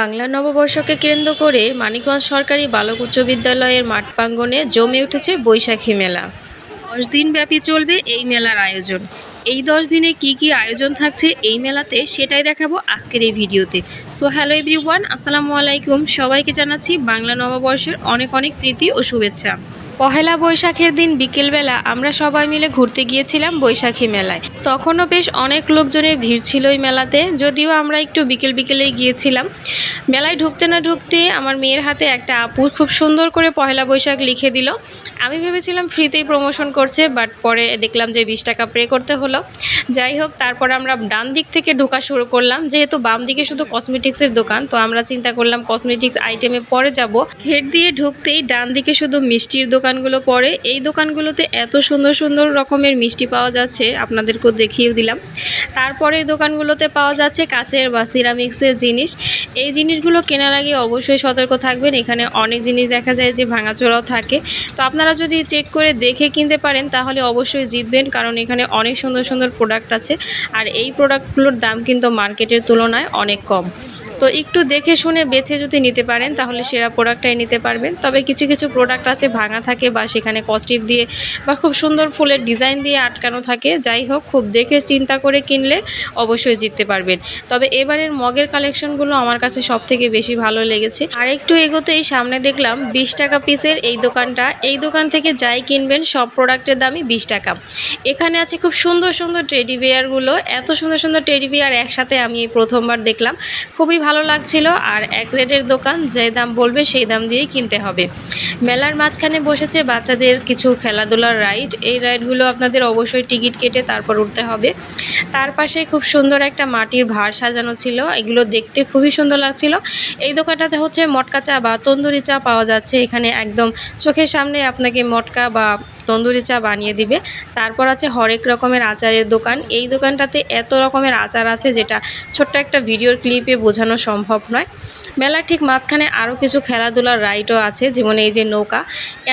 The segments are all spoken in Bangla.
বাংলা নববর্ষকে কেন্দ্র করে মানিকগঞ্জ সরকারি বালক উচ্চ বিদ্যালয়ের মাঠ প্রাঙ্গনে জমে উঠেছে বৈশাখী মেলা। দশ দিন ব্যাপী চলবে এই মেলার আয়োজন। এই দশ দিনে কি কি আয়োজন থাকছে এই মেলাতে সেটাই দেখাবো আজকের এই ভিডিওতে। সো হ্যালো এভরিওয়ান আসসালামু আলাইকুম। সবাইকে জানাচ্ছি বাংলা নববর্ষের অনেক অনেক প্রীতি ও শুভেচ্ছা। পহেলা বৈশাখের দিন বিকেলবেলা আমরা সবাই মিলে ঘুরতে গিয়েছিলাম বৈশাখী মেলায়। তখনও বেশ অনেক লোকজনের ভিড় ছিল ওই মেলাতে, যদিও আমরা একটু বিকেল বিকেলেই গিয়েছিলাম। মেলায় ঢুকতে না ঢুকতে আমার মেয়ের হাতে একটা আপু খুব সুন্দর করে পহেলা বৈশাখ লিখে দিল। আমি ভেবেছিলাম ফ্রিতেই প্রমোশন করছে বাট পরে দেখলাম যে বিশ টাকা পে করতে হলো। যাই হোক, তারপর আমরা ডান দিক থেকে ঢোকা শুরু করলাম। যেহেতু বাম দিকে শুধু কসমেটিক্সের দোকান, তো আমরা চিন্তা করলাম কসমেটিক্স আইটেমে পরে যাব। গেট দিয়ে ঢুকতেই ডান দিকে শুধু মিষ্টির দোকানগুলো পড়ে। এই দোকানগুলোতে এত সুন্দর সুন্দর রকমের মিষ্টি পাওয়া যাচ্ছে, আপনাদেরকেও দেখিয়ে দিলাম। তারপরে এই দোকানগুলোতে পাওয়া যাচ্ছে কাচের বা সিরামিক্সের জিনিস। এই জিনিসগুলো কেনার আগে অবশ্যই সতর্ক থাকবেন। এখানে অনেক জিনিস দেখা যায় যে ভাঙাচোরাও থাকে। তো আপনারা যদি চেক করে দেখে কিনতে পারেন, তাহলে অবশ্যই জিতবেন, কারণ এখানে অনেক সুন্দর সুন্দর প্রোডাক্ট আছে। আর এই প্রোডাক্টগুলোর দাম কিন্তু মার্কেটের তুলনায় অনেক কম। তো একটু দেখে শুনে বেছে যদি নিতে পারেন, তাহলে সেরা প্রোডাক্টটাই নিতে পারবেন। তবে কিছু কিছু প্রোডাক্ট আছে, ভাঙা থাকে বা সেখানে কস্টিপ দিয়ে বা খুব সুন্দর ফুলের ডিজাইন দিয়ে আটকানো থাকে। যাই হোক, খুব দেখে চিন্তা করে কিনলে অবশ্যই জিততে পারবেন। তবে এবারের মগের কালেকশনগুলো আমার কাছে সব থেকে বেশি ভালো লেগেছে। আর একটু এগোতেই সামনে দেখলাম, বিশ টাকা পিসের এই দোকানটা। এই দোকান থেকে যাই কিনবেন, সব প্রোডাক্টের দামই বিশ টাকা। এখানে আছে খুব সুন্দর সুন্দর টেডি বিয়ারগুলো এত সুন্দর সুন্দর টেডি বিয়ার একসাথে আমি প্রথমবার দেখলাম। খুবই ভালো লাগছিল আর এক রেটের দোকান যে দাম বলবে সেই দাম দিয়েই কিনতে হবে। মেলার মাঝখানে বসেছে বাচ্চাদের কিছু খেলাধুলার রাইড। এই রাইডগুলো আপনাদের অবশ্যই টিকিট কেটে তারপর উঠতে হবে। তার পাশে খুব সুন্দর একটা মাটির ভার সাজানো ছিল। এগুলো দেখতে খুবই সুন্দর লাগছিল। এই দোকানটাতে হচ্ছে মটকা চা বা তন্দুরি চা পাওয়া যাচ্ছে। এখানে একদম চোখের সামনে আপনাকে মটকা বা তন্দুরি চা বানিয়ে দিবে। তারপর আছে হরেক রকমের আচারের দোকান। এই দোকানটাতে এত রকমের আচার আছে যেটা ছোট্ট একটা ভিডিওর ক্লিপে বোঝানো সম্ভব নয়। মেলার ঠিক মাঝখানে আরও কিছু খেলাধুলার রাইডও আছে, যেমন এই যে নৌকা।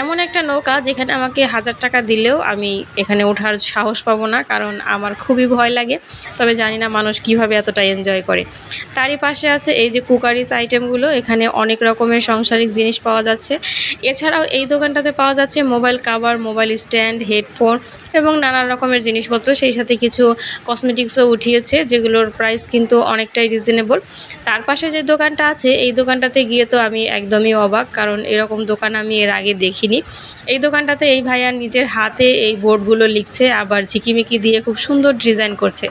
এমন একটা নৌকা যেখানে আমাকে হাজার টাকা দিলেও আমি এখানে ওঠার সাহস পাবো না, কারণ আমার খুবই ভয় লাগে। তবে জানি না মানুষ কীভাবে এতটা এনজয় করে। তারই পাশে আছে এই যে কুকারিস আইটেমগুলো, এখানে অনেক রকমের সংসারিক জিনিস পাওয়া যাচ্ছে। এছাড়াও এই দোকানটাতে পাওয়া যাচ্ছে mobile cover, mobile stand, headphone এবং নানা রকমের জিনিসপত্র। সেই সাথে কিছু কসমেটিক্সও উঠিয়েছে, যেগুলোর প্রাইস কিন্তু অনেকটাই রিজনেবল তার পাশে যে দোকানটা আছে, এই দোকানটাতে গিয়ে তো আমি একদমই অবাক, কারণ এরকম দোকান আমি এর আগে দেখিনি। এই দোকানটাতে এই ভাইয়া নিজের হাতে এই বোর্ডগুলো লিখছে, আবার ঝিকিমিকি দিয়ে খুব সুন্দর ডিজাইন করছে।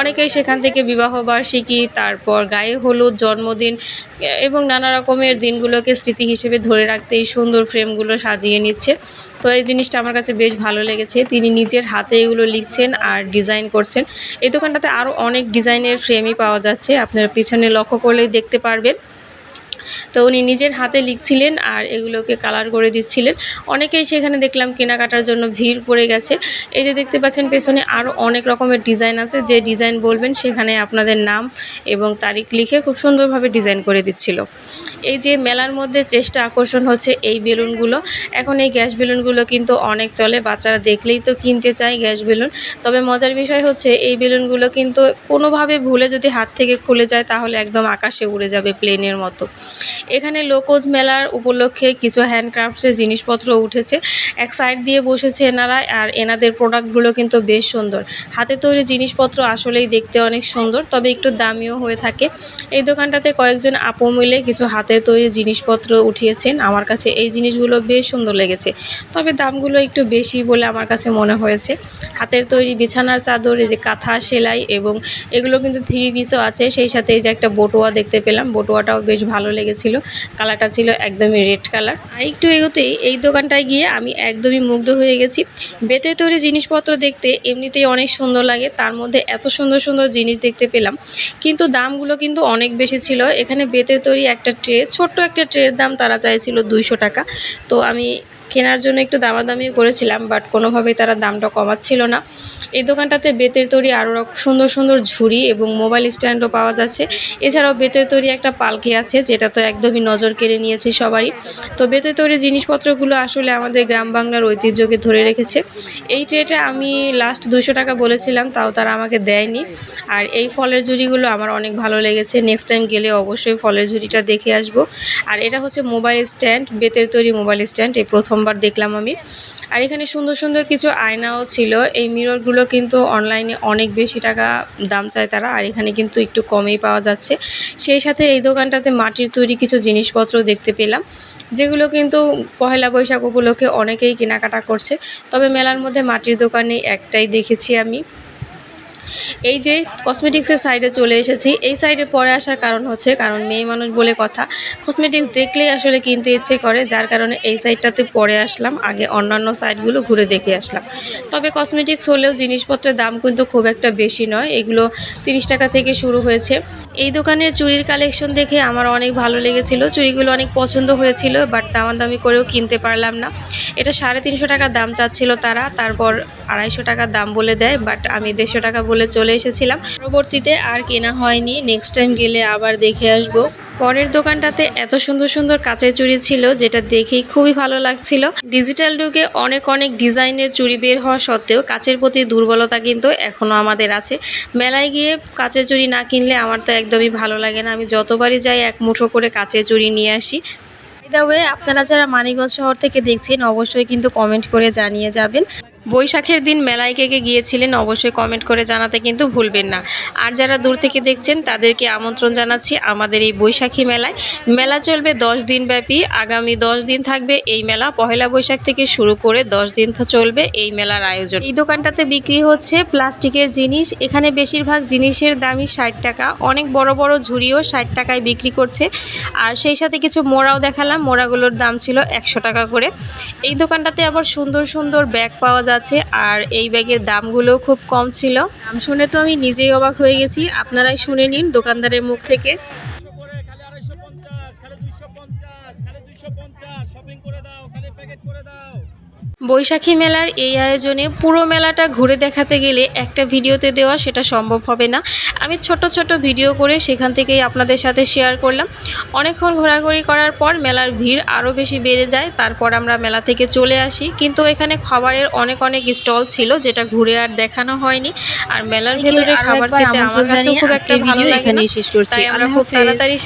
অনেকেই সেখান থেকে বিবাহবার্ষিকী তারপর গায়ে হলুদ জন্মদিন এবং নানা রকমের দিনগুলোকে স্মৃতি হিসেবে ধরে রাখতে এই সুন্দর ফ্রেমগুলো সাজিয়ে নিচ্ছে। তো এই জিনিসটা আমার কাছে বেশ ভালো লেগেছে। তিনি নিজের হাতে এগুলো লিখছেন আর ডিজাইন করছেন। এই দোকানটাতে আরও অনেক ডিজাইনের ফ্রেমই পাওয়া যাচ্ছে। আপনারা পিছনে লক্ষ্য করলেই দেখতে পারবেন। তো উনি নিজের হাতে লিখছিলেন আর এগুলোকে কালার করে দিচ্ছিলেন। অনেকেই সেখানে দেখলাম কেনাকাটার জন্য ভিড় পড়ে গেছে। এই যে দেখতে পাচ্ছেন, পেছনে আরও অনেক রকমের ডিজাইন আছে। যে ডিজাইন বলবেন সেখানে আপনাদের নাম এবং তারিখ লিখে খুব সুন্দরভাবে ডিজাইন করে দিচ্ছিল। এই যে মেলার মধ্যে চেষ্টা আকর্ষণ হচ্ছে এই বেলুনগুলো। এখন এই গ্যাস বেলুনগুলো কিন্তু অনেক চলে, বাচ্চারা দেখলেই তো কিনতে চায় গ্যাস বেলুন। তবে মজার বিষয় হচ্ছে এই বেলুনগুলো কিন্তু কোনোভাবে ভুলে যদি হাত থেকে খুলে যায়, তাহলে একদম আকাশে উড়ে যাবে প্লেনের মতো। এখানে লোকজ মেলার উপলক্ষে কিছু হ্যান্ডক্রাফটসের জিনিসপত্র উঠেছে। এক সাইড দিয়ে বসেছে এনারা আর এনাদের প্রোডাক্টগুলো কিন্তু বেশ সুন্দর। হাতে তৈরি জিনিসপত্র আসলেই দেখতে অনেক সুন্দর, তবে একটু দামিও হয়ে থাকে। এই দোকানটাতে কয়েকজন আপু মিলে কিছু হাতের তৈরি জিনিসপত্র উঠিয়েছেন। আমার কাছে এই জিনিসগুলো বেশ সুন্দর লেগেছে, তবে দামগুলো একটু বেশি বলে আমার কাছে মনে হয়েছে। হাতের তৈরি বিছানার চাদর, এই যে কাঁথা, সেলাই এবং এগুলো কিন্তু থ্রি পিসও আছে। সেই সাথে এই যে একটা বটুয়া দেখতে পেলাম। বটুয়াটাও বেশ ভালো লেগেছিল, কালারটা ছিল একদমই রেড কালার আর একটু এগোতেই এই দোকানটায় গিয়ে আমি একদমই মুগ্ধ হয়ে গেছি। বেতে তৈরি জিনিসপত্র দেখতে এমনিতেই অনেক সুন্দর লাগে, তার মধ্যে এত সুন্দর সুন্দর জিনিস দেখতে পেলাম। কিন্তু দামগুলো কিন্তু অনেক বেশি ছিল। এখানে বেতে তৈরি একটা ট্রে ছোট্ট একটা ট্রের দাম তারা চাইছিল দুইশো টাকা। তো আমি কেনার জন্য একটু দামাদামিও করেছিলাম বাট কোনোভাবেই তারা দামটা কমাচ্ছিল না। এই দোকানটাতে বেতের তৈরি আরও সুন্দর সুন্দর ঝুড়ি এবং মোবাইল স্ট্যান্ডও পাওয়া যাচ্ছে। এছাড়াও বেতের তৈরি একটা পালকি আছে, যেটা তো একদমই নজর কেড়ে নিয়েছে সবারই। তো বেতের তৈরি জিনিসপত্রগুলো আসলে আমাদের গ্রাম বাংলার ঐতিহ্যকে ধরে রেখেছে। এই ট্রেটা আমি লাস্ট দুশো টাকা বলেছিলাম, তাও তারা আমাকে দেয়নি। আর এই ফলের ঝুড়িগুলো আমার অনেক ভালো লেগেছে। নেক্সট টাইম গেলে অবশ্যই ফলের ঝুড়িটা দেখে আসব। আর এটা হচ্ছে মোবাইল স্ট্যান্ড, বেতের তৈরি মোবাইল স্ট্যান্ড, এই প্রথমবার দেখলাম আমি। আর এখানে সুন্দর সুন্দর কিছু আয়নাও ছিল। এই মিররগুলো কিন্তু অনলাইনে অনেক বেশি টাকা দাম চায় তারা, আর এখানে কিন্তু একটু কমেই পাওয়া যাচ্ছে। সেই সাথে এই দোকানটাতে মাটির তৈরি কিছু জিনিসপত্র দেখতে পেলাম, যেগুলো কিন্তু পহেলা বৈশাখ উপলক্ষে অনেকেই কেনাকাটা করছে। তবে মেলার মধ্যে মাটির দোকানে একটাই দেখেছি আমি। এই যে কসমেটিক্সের সাইডে চলে এসেছি, এই সাইডে পরে আসার কারণ হচ্ছে কারণ মেয়ে মানুষ বলে কথা। কসমেটিক্স দেখলেই আসলে কিনতে ইচ্ছে করে, যার কারণে এই সাইডটাতে পরে আসলাম, আগে অন্যান্য সাইডগুলো ঘুরে দেখে আসলাম। তবে কসমেটিক্স হলেও জিনিসপত্রের দাম কিন্তু খুব একটা বেশি নয়, এগুলো তিরিশ টাকা থেকে শুরু হয়েছে। এই দোকানের চুড়ির কালেকশন দেখে আমার অনেক ভালো লেগেছিল, চুড়িগুলো অনেক পছন্দ হয়েছিল বাট দামাদামি করেও কিনতে পারলাম না। এটা সাড়ে তিনশো টাকা দাম চাচ্ছিল তারা, তারপর আড়াইশো টাকা দাম বলে দেয় বাট আমি দেড়শো টাকা বলে চলে এসেছিলাম। পরবর্তীতে আর কেনা হয়নি। নেক্সট টাইম গেলে আবার দেখে আসব। পরের দোকানটাতে এত সুন্দর সুন্দর কাঁচের চুড়ি ছিল, যেটা দেখেই খুবই ভালো লাগছিল। ডিজিটাল যুগে অনেক অনেক ডিজাইনের চুড়ি বের হওয়া সত্ত্বেও কাচের প্রতি দুর্বলতা কিন্তু এখনও আমাদের আছে। মেলায় গিয়ে কাঁচের চুড়ি না কিনলে আমার তো একদমই ভালো লাগে না। আমি যতবারই যাই এক মুঠো করে কাঁচের চুড়ি নিয়ে আসি। আপনারা যারা মানিকগঞ্জ শহর থেকে দেখছেন, অবশ্যই কিন্তু কমেন্ট করে জানিয়ে যাবেন। বৈশাখের দিন মেলায় কে কে গিয়েছিলেন অবশ্যই কমেন্ট করে জানাতে কিন্তু ভুলবেন না। আর যারা দূর থেকে দেখছেন, তাদেরকে আমন্ত্রণ জানাচ্ছি আমাদের এই বৈশাখী মেলায়। মেলা চলবে দশ দিন ব্যাপী। আগামী দশ দিন থাকবে এই মেলা। পহেলা বৈশাখ থেকে শুরু করে দশ দিন চলবে এই মেলার আয়োজন। এই দোকানটাতে বিক্রি হচ্ছে প্লাস্টিকের জিনিস। এখানে বেশিরভাগ জিনিসের দামই ষাট টাকা। অনেক বড় বড় ঝুড়িও ষাট টাকায় বিক্রি করছে। আর সেই সাথে কিছু মোড়াও দেখালাম। মোড়াগুলোর দাম ছিল একশো টাকা করে। এই দোকানটাতে আবার সুন্দর সুন্দর ব্যাগ পাওয়া যাচ্ছে আর এই ব্যাগের দামগুলোও খুব কম ছিল। দাম শুনে তো আমি নিজেই অবাক হয়ে গেছি। আপনারাই শুনে নিন দোকানদারের মুখ থেকে। শপিং করে দাও প্যাকেট করে দাও। বৈশাখী মেলার এই আয়োজনে পুরো মেলাটা ঘুরে দেখাতে গেলে একটা ভিডিওতে দেওয়া সেটা সম্ভব হবে না। আমি ছোট ছোট ভিডিও করে সেখান থেকেই আপনাদের সাথে শেয়ার করলাম। অনেকক্ষণ ঘোরাঘুরি করার পর মেলার ভিড় আরও বেশি বেড়ে যায় তারপর আমরা মেলা থেকে চলে আসি। কিন্তু এখানে খাবারের অনেক অনেক স্টল ছিল যেটা ঘুরে আর দেখানো হয়নি। আর মেলার ভিতরে খাবার খেতে আমার কাছে খুব একটা ভালো লাগে না। তাই আমরা খুব তাড়াতাড়ি